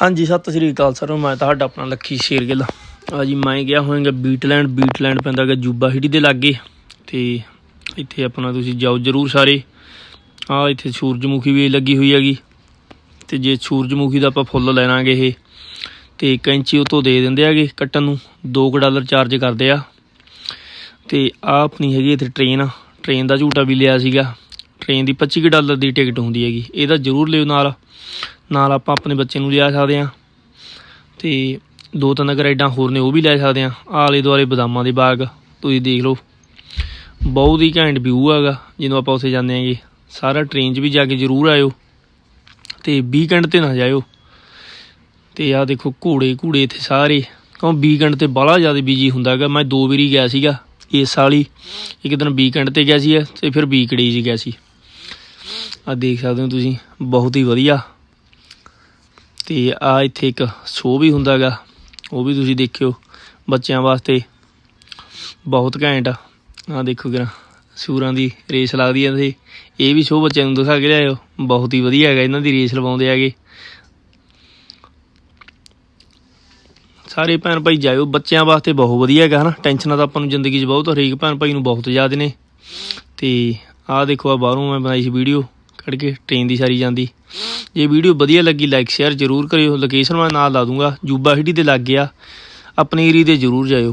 ਹਾਂਜੀ, ਸਤਿ ਸ੍ਰੀ ਅਕਾਲ ਸਰ, ਮੈਂ ਤੁਹਾਡਾ ਆਪਣਾ ਲੱਖੀ ਸ਼ੇਰਗਿੱਲ। ਆ ਜੀ, ਮੈਂ ਗਿਆ ਹੋਇਆਗਾ ਬੀਟਲੈਂਡ ਬੀਟਲੈਂਡ ਪੈਂਦਾ ਹੈਗਾ ਜੂਬਾ ਹਿੱਡੀ ਦੇ ਲਾਗੇ। ਤੇ ਇੱਥੇ ਆਪਣਾ ਤੁਸੀਂ ਜਾਓ ਜਰੂਰ ਸਾਰੇ। ਆ ਇੱਥੇ ਸੂਰਜਮੁਖੀ ਵੀ ਲੱਗੀ ਹੋਈ ਹੈਗੀ। ਤੇ ਜੇ ਸੂਰਜਮੁਖੀ ਦਾ ਆਪਾਂ ਫੁੱਲ ਲੈਣਾਗੇ ਇਹ, ਤੇ ਕੈਂਚੀ ਉਹ ਤੋਂ ਦੇ ਦਿੰਦੇ ਹੈਗੇ ਕੱਟਣ ਨੂੰ। 2 ਡਾਲਰ ਚਾਰਜ ਕਰਦੇ ਆ। ਤੇ ਆ ਆਪਣੀ ਹੈਗੀ ਇੱਥੇ ਟ੍ਰੇਨ ਟ੍ਰੇਨ ਦਾ ਝੂਟਾ ਵੀ ਲਿਆ ਸੀਗਾ। ਟ੍ਰੇਨ ਦੀ 25 ਕੁ ਡਾਲਰ ਦੀ ਟਿਕਟ ਹੁੰਦੀ ਹੈਗੀ। ਇਹਦਾ ਜ਼ਰੂਰ ਲਿਓ ਨਾਲ। ਨਾਲ ਆਪਾਂ ਆਪਣੇ ਬੱਚੇ ਨੂੰ ਲਿਆ ਸਕਦੇ ਆ ਤੇ ਦੋ ਤਿੰਨ ਅਗਰ ਹੋਰ ਨੇ ਉਹ ਵੀ ਲੈ ਸਕਦੇ ਆ ਆਲੇ ਦੁਆਲੇ ਬਦਾਮਾਂ ਦੇ ਬਾਗ, ਤੁਸੀਂ ਦੇਖ ਲਓ। ਬਹੁਤ ਹੀ ਘੈਂਟ ਵਿਊ ਹੈਗਾ ਜਦੋਂ ਆਪਾਂ ਉੱਥੇ ਜਾਂਦੇ ਆਂਗੇ ਸਾਰਾ ਟ੍ਰੇਨ 'ਚ ਵੀ ਜਾ ਕੇ ਜ਼ਰੂਰ ਆਇਓ। ਤੇ ਵੀਕਐਂਡ ਤੇ ਨਾ ਜਾਇਓ। ਤੇ ਆ ਦੇਖੋ ਘੋੜੇ ਘੂੜੇ ਇੱਥੇ ਸਾਰੇ। ਕਿਉਂ ਵੀਕਐਂਡ ਤੇ ਬਾਹਲਾ ਜ਼ਿਆਦਾ ਬਿਜ਼ੀ ਹੁੰਦਾ ਹੈਗਾ। ਮੈਂ ਦੋ ਵਾਰੀ ਗਿਆ ਸੀਗਾ ਇਸ ਸਾਲ ਇੱਕ ਦਿਨ ਵੀਕਐਂਡ ਤੇ ਗਿਆ ਸੀ ਤੇ ਫਿਰ ਵੀਕਡੇ 'ਚ ਗਿਆ ਸੀ। ਆ ਦੇਖ ਸਕਦੇ ਹੋ ਤੁਸੀਂ, ਬਹੁਤ ਹੀ ਵਧੀਆ। ਤੇ ਆ ਇੱਥੇ ਇੱਕ ਸ਼ੋਅ ਵੀ ਹੁੰਦਾ ਹੈਗਾ ਉਹ ਵੀ ਤੁਸੀਂ ਦੇਖਿਓ, ਬੱਚਿਆਂ ਵਾਸਤੇ ਬਹੁਤ ਘੈਂਟ ਆ। ਆਹ ਦੇਖੋ ਕਿਰਾ, ਸੂਰਾਂ ਦੀ ਰੇਸ ਲੱਗਦੀ ਹੈ ਤੇ ਇਹ ਵੀ ਸ਼ੋਅ ਬੱਚਿਆਂ ਨੂੰ ਦਿਖਾ ਕੇ ਲਿਆਇਓ, ਬਹੁਤ ਹੀ ਵਧੀਆ ਹੈਗਾ ਇਹਨਾਂ ਦੀ ਰੇਸ ਲਵਾਉਂਦੇ ਹੈਗੇ। ਸਾਰੇ ਭੈਣ ਭਾਈ ਜਾਇਓ, ਬੱਚਿਆਂ ਵਾਸਤੇ ਬਹੁਤ ਵਧੀਆ ਹੈਗਾ, ਹਨਾ? ਟੈਨਸ਼ਨਾਂ ਤਾਂ ਆਪਾਂ ਨੂੰ ਜ਼ਿੰਦਗੀ 'ਚ ਬਹੁਤ ਹਰੇਕ ਭੈਣ ਭਾਈ ਨੂੰ ਬਹੁਤ ਜ਼ਿਆਦਾ ਨੇ। ਤੇ ਆਹ ਦੇਖੋ ਆ ਬਾਹਰੋਂ ਮੈਂ ਬਣਾਈ ਸੀ ਵੀਡੀਓ ਕੱਢ ਕੇ ਟ੍ਰੇਨ ਦੀ ਸਾਰੀ ਜਾਂਦੀ। ਜੇ ਵੀਡੀਓ ਵਧੀਆ ਲੱਗੀ ਲਾਈਕ ਸ਼ੇਅਰ ਜ਼ਰੂਰ ਕਰਿਓ। ਲੋਕੇਸ਼ਨ ਮੈਂ ਨਾਲ ਲਾ ਦੂੰਗਾ। ਜੂਬਾ ਹਿੱਡੀ ਦੇ ਲੱਗ ਗਿਆ ਆਪਣੇ ਏਰੀਏ ਤੇ ਜ਼ਰੂਰ ਜਾਇਓ।